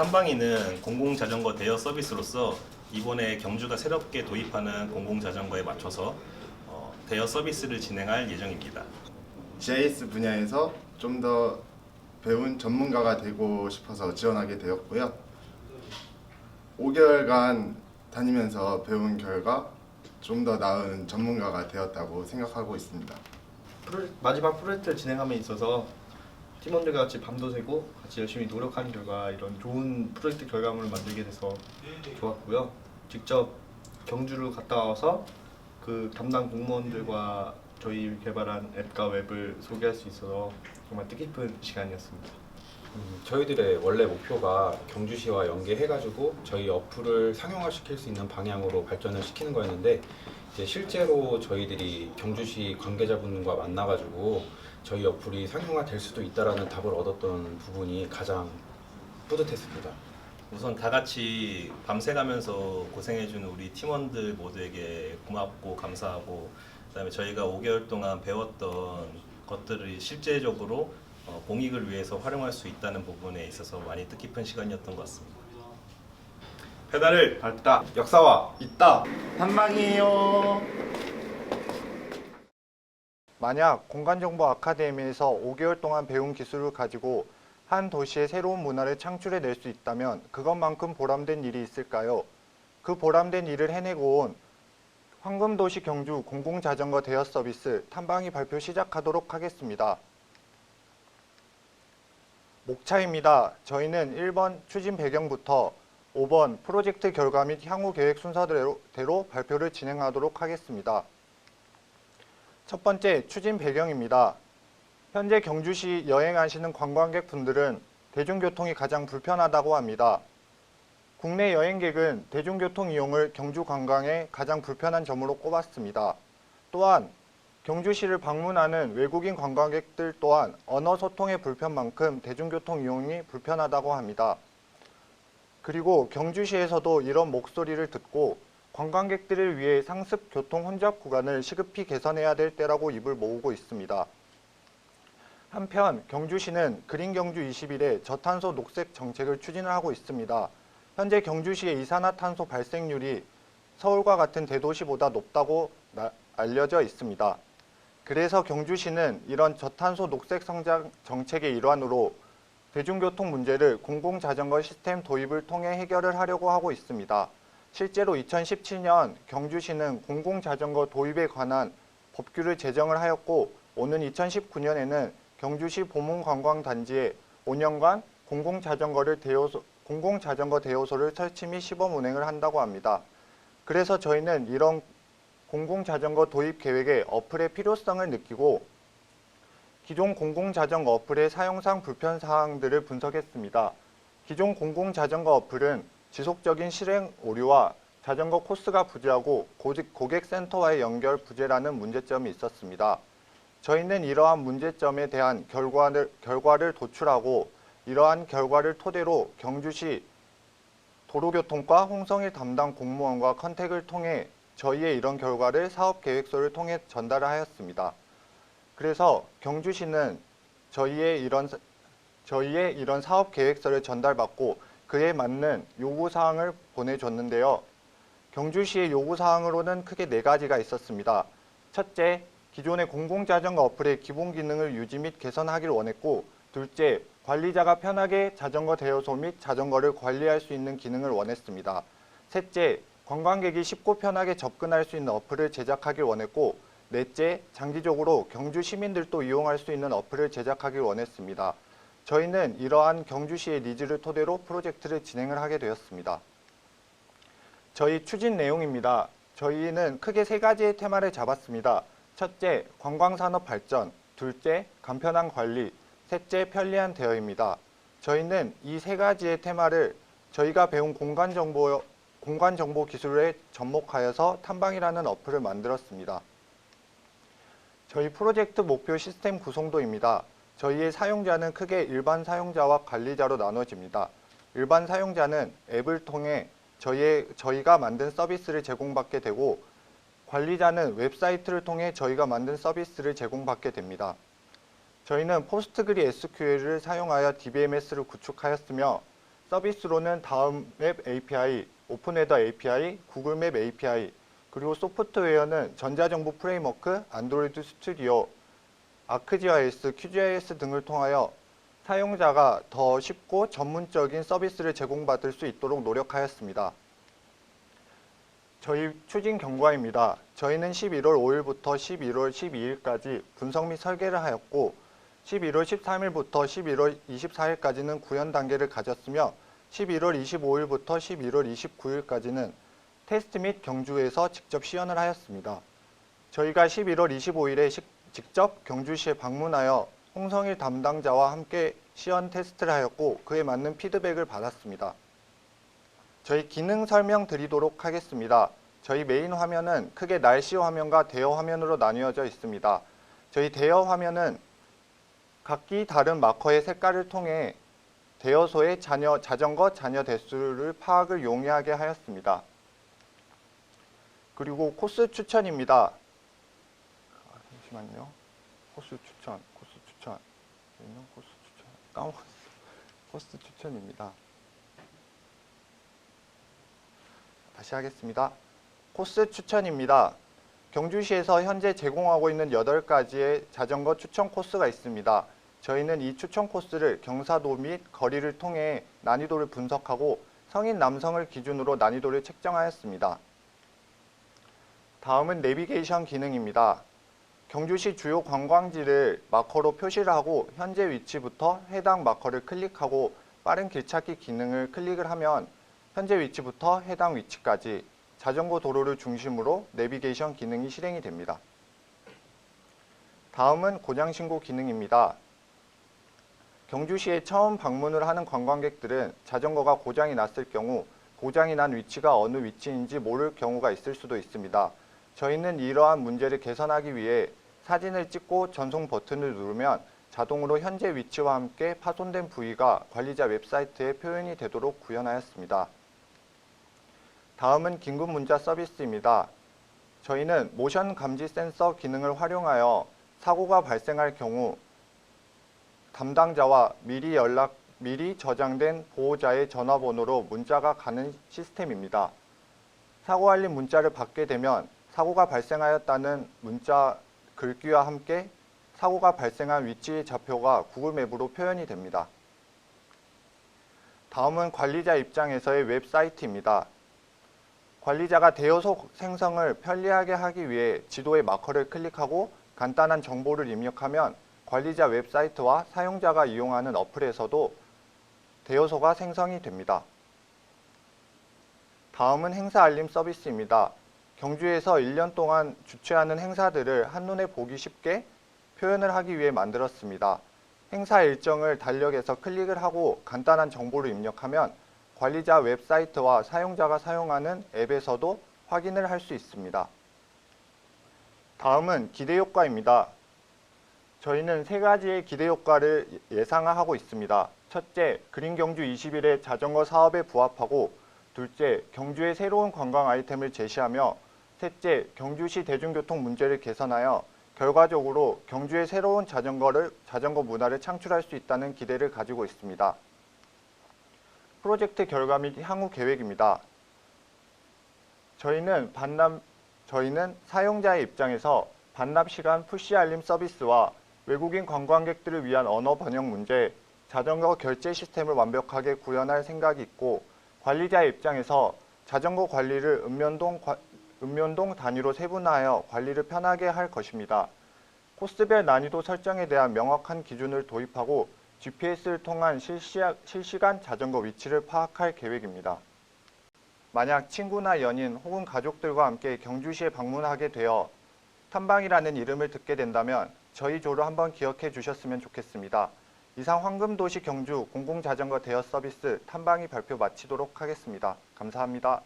탐방이는 공공자전거 대여 서비스로서 이번에 경주가 새롭게 도입하는 공공자전거에 맞춰서 어, 대여 서비스를 진행할 예정입니다. GIS 분야에서 좀 더 배운 전문가가 되고 싶어서 지원하게 되었고요. 5개월간 다니면서 배운 결과 좀 더 나은 전문가가 되었다고 생각하고 있습니다. 프로, 마지막 프로젝트를 진행함에 있어서 팀원들과 같이 밤도 새고 같이 열심히 노력한 결과 이런 좋은 프로젝트 결과물을 만들게 돼서 좋았고요. 직접 경주를 갔다 와서 그 담당 공무원들과 저희 개발한 앱과 웹을 소개할 수 있어서 정말 뜻깊은 시간이었습니다. 음, 저희들의 원래 목표가 경주시와 연계해가지고 저희 어플을 상용화시킬 수 있는 방향으로 발전을 시키는 거였는데 이제 실제로 저희들이 경주시 관계자분과 만나가지고 저희 어플이 상용화 될 수도 있다라는 답을 얻었던 부분이 가장 뿌듯했습니다. 우선 다 같이 밤새가면서 고생해주는 우리 팀원들 모두에게 고맙고 감사하고 그다음에 저희가 5개월 동안 배웠던 것들을 실제적으로 어, 공익을 위해서 활용할 수 있다는 부분에 있어서 많이 뜻깊은 시간이었던 것 같습니다. 페달을 밟다 역사와 있다. 탐방이에요. 만약 공간정보 아카데미에서 5개월 동안 배운 기술을 가지고 한 도시의 새로운 문화를 창출해 낼 수 있다면 그것만큼 보람된 일이 있을까요? 그 보람된 일을 해내고 온 황금도시 경주 공공자전거 대여 서비스 탐방이 발표 시작하도록 하겠습니다. 목차입니다. 저희는 1번 추진 배경부터 5번 프로젝트 결과 및 향후 계획 순서대로 대로 발표를 진행하도록 하겠습니다. 첫 번째 추진 배경입니다. 현재 경주시 여행하시는 관광객 분들은 대중교통이 가장 불편하다고 합니다. 국내 여행객은 대중교통 이용을 경주 관광의 가장 불편한 점으로 꼽았습니다. 또한 경주시를 방문하는 외국인 관광객들 또한 언어 소통의 불편만큼 대중교통 이용이 불편하다고 합니다. 그리고 경주시에서도 이런 목소리를 듣고 관광객들을 위해 상습 교통 혼잡 구간을 시급히 개선해야 될 때라고 입을 모으고 있습니다. 한편 경주시는 그린 경주 21의 저탄소 녹색 정책을 추진을 하고 있습니다. 현재 경주시의 이산화탄소 발생률이 서울과 같은 대도시보다 높다고 나- 알려져 있습니다. 그래서 경주시는 이런 저탄소 녹색 성장 정책의 일환으로 대중교통 문제를 공공자전거 시스템 도입을 통해 해결을 하려고 하고 있습니다. 실제로 2017년 경주시는 공공자전거 도입에 관한 법규를 제정을 하였고 오는 2019년에는 경주시 보문관광단지에 5년간 공공자전거를 대여소, 공공자전거 대여소를 설치 및 시범 운행을 한다고 합니다. 그래서 저희는 이런 공공자전거 도입 계획에 어플의 필요성을 느끼고 기존 공공자전거 어플의 사용상 불편 사항들을 분석했습니다. 기존 공공자전거 어플은 지속적인 실행 오류와 자전거 코스가 부재하고 고객센터와의 연결 부재라는 문제점이 있었습니다. 저희는 이러한 문제점에 대한 결과를, 결과를 도출하고 이러한 결과를 토대로 경주시 도로교통과 홍성일 담당 공무원과 컨택을 통해 저희의 이런 결과를 사업 계획서를 통해 전달을 하였습니다. 그래서 경주시는 저희의 이런 사- 저희의 이런 사업 계획서를 전달받고 그에 맞는 요구 사항을 보내줬는데요. 경주시의 요구 사항으로는 크게 네 가지가 있었습니다. 첫째, 기존의 공공자전거 어플의 기본 기능을 유지 및 개선하길 원했고, 둘째, 관리자가 편하게 자전거 대여소 및 자전거를 관리할 수 있는 기능을 원했습니다. 셋째, 관광객이 쉽고 편하게 접근할 수 있는 어플을 제작하길 원했고, 넷째, 장기적으로 경주 시민들도 이용할 수 있는 어플을 제작하길 원했습니다. 저희는 이러한 경주시의 니즈를 토대로 프로젝트를 진행을 하게 되었습니다. 저희 추진 내용입니다. 저희는 크게 세 가지의 테마를 잡았습니다. 첫째, 관광산업 발전, 둘째, 간편한 관리, 셋째, 편리한 대여입니다. 저희는 이 세 가지의 테마를 저희가 배운 공간 정보 공간 정보 기술에 접목하여서 탐방이라는 어플을 만들었습니다. 저희 프로젝트 목표 시스템 구성도입니다. 저희의 사용자는 크게 일반 사용자와 관리자로 나눠집니다. 일반 사용자는 앱을 통해 저희의, 저희가 만든 서비스를 제공받게 되고 관리자는 웹사이트를 통해 저희가 만든 서비스를 제공받게 됩니다. 저희는 포스트그리 SQL을 사용하여 DBMS를 구축하였으며 서비스로는 다음 맵 API, 오픈헤더 API, 구글 맵 API, 그리고 소프트웨어는 전자정보 프레임워크, 안드로이드 스튜디오, 아크GIS, QGIS 등을 통하여 사용자가 더 쉽고 전문적인 서비스를 제공받을 수 있도록 노력하였습니다. 저희 추진 경과입니다. 저희는 11월 5일부터 11월 12일까지 분석 및 설계를 하였고 11월 13일부터 11월 24일까지는 구현 단계를 가졌으며 11월 25일부터 11월 29일까지는 테스트 및 경주에서 직접 시연을 하였습니다. 저희가 11월 25일에 직접 경주시에 방문하여 홍성일 담당자와 함께 시연 테스트를 하였고 그에 맞는 피드백을 받았습니다. 저희 기능 설명 드리도록 하겠습니다. 저희 메인 화면은 크게 날씨 화면과 대여 화면으로 나뉘어져 있습니다. 저희 대여 화면은 각기 다른 마커의 색깔을 통해 대여소의 자녀, 자전거 잔여 대수를 파악을 용이하게 하였습니다. 그리고 코스 추천입니다. 아, 잠시만요. 코스 추천, 코스 추천. 여기는 코스 추천. 까먹었어. 코스 추천입니다. 다시 하겠습니다. 코스 추천입니다. 경주시에서 현재 제공하고 있는 8가지의 자전거 추천 코스가 있습니다. 저희는 이 추천 코스를 경사도 및 거리를 통해 난이도를 분석하고 성인 남성을 기준으로 난이도를 책정하였습니다. 다음은 내비게이션 기능입니다. 경주시 주요 관광지를 마커로 표시를 하고 현재 위치부터 해당 마커를 클릭하고 빠른 길찾기 기능을 클릭을 하면 현재 위치부터 해당 위치까지 자전거 도로를 중심으로 내비게이션 기능이 실행이 됩니다. 다음은 고장 신고 기능입니다. 경주시에 처음 방문을 하는 관광객들은 자전거가 고장이 났을 경우 고장이 난 위치가 어느 위치인지 모를 경우가 있을 수도 있습니다. 저희는 이러한 문제를 개선하기 위해 사진을 찍고 전송 버튼을 누르면 자동으로 현재 위치와 함께 파손된 부위가 관리자 웹사이트에 표현이 되도록 구현하였습니다. 다음은 긴급 문자 서비스입니다. 저희는 모션 감지 센서 기능을 활용하여 사고가 발생할 경우 담당자와 미리 연락, 미리 저장된 보호자의 전화번호로 문자가 가는 시스템입니다. 사고 알림 문자를 받게 되면 사고가 발생하였다는 문자 글귀와 함께 사고가 발생한 위치의 좌표가 구글맵으로 표현이 됩니다. 다음은 관리자 입장에서의 웹사이트입니다. 관리자가 대여소 생성을 편리하게 하기 위해 지도의 마커를 클릭하고 간단한 정보를 입력하면 관리자 웹사이트와 사용자가 이용하는 어플에서도 대여소가 생성이 됩니다. 다음은 행사 알림 서비스입니다. 경주에서 1년 동안 주최하는 행사들을 한눈에 보기 쉽게 표현을 하기 위해 만들었습니다. 행사 일정을 달력에서 클릭을 하고 간단한 정보를 입력하면 관리자 웹사이트와 사용자가 사용하는 앱에서도 확인을 할 수 있습니다. 다음은 기대 효과입니다. 저희는 세 가지의 기대 효과를 예상하고 있습니다. 첫째, 그린 경주 20일의 자전거 사업에 부합하고 둘째, 경주의 새로운 관광 아이템을 제시하며 셋째, 경주시 대중교통 문제를 개선하여 결과적으로 경주의 새로운 자전거를 자전거 문화를 창출할 수 있다는 기대를 가지고 있습니다. 프로젝트 결과 및 향후 계획입니다. 저희는 반납 저희는 사용자의 입장에서 반납 시간 푸시 알림 서비스와 외국인 관광객들을 위한 언어 번역 문제, 자전거 결제 시스템을 완벽하게 구현할 생각이 있고 관리자의 입장에서 자전거 관리를 읍면동, 과- 읍면동 단위로 세분화하여 관리를 편하게 할 것입니다. 코스별 난이도 설정에 대한 명확한 기준을 도입하고 GPS를 통한 실시, 실시간 자전거 위치를 파악할 계획입니다. 만약 친구나 연인 혹은 가족들과 함께 경주시에 방문하게 되어 탐방이라는 이름을 듣게 된다면 저희 조를 한번 기억해 주셨으면 좋겠습니다. 이상 황금도시 경주 공공자전거 대여 서비스 탐방이 발표 마치도록 하겠습니다. 감사합니다.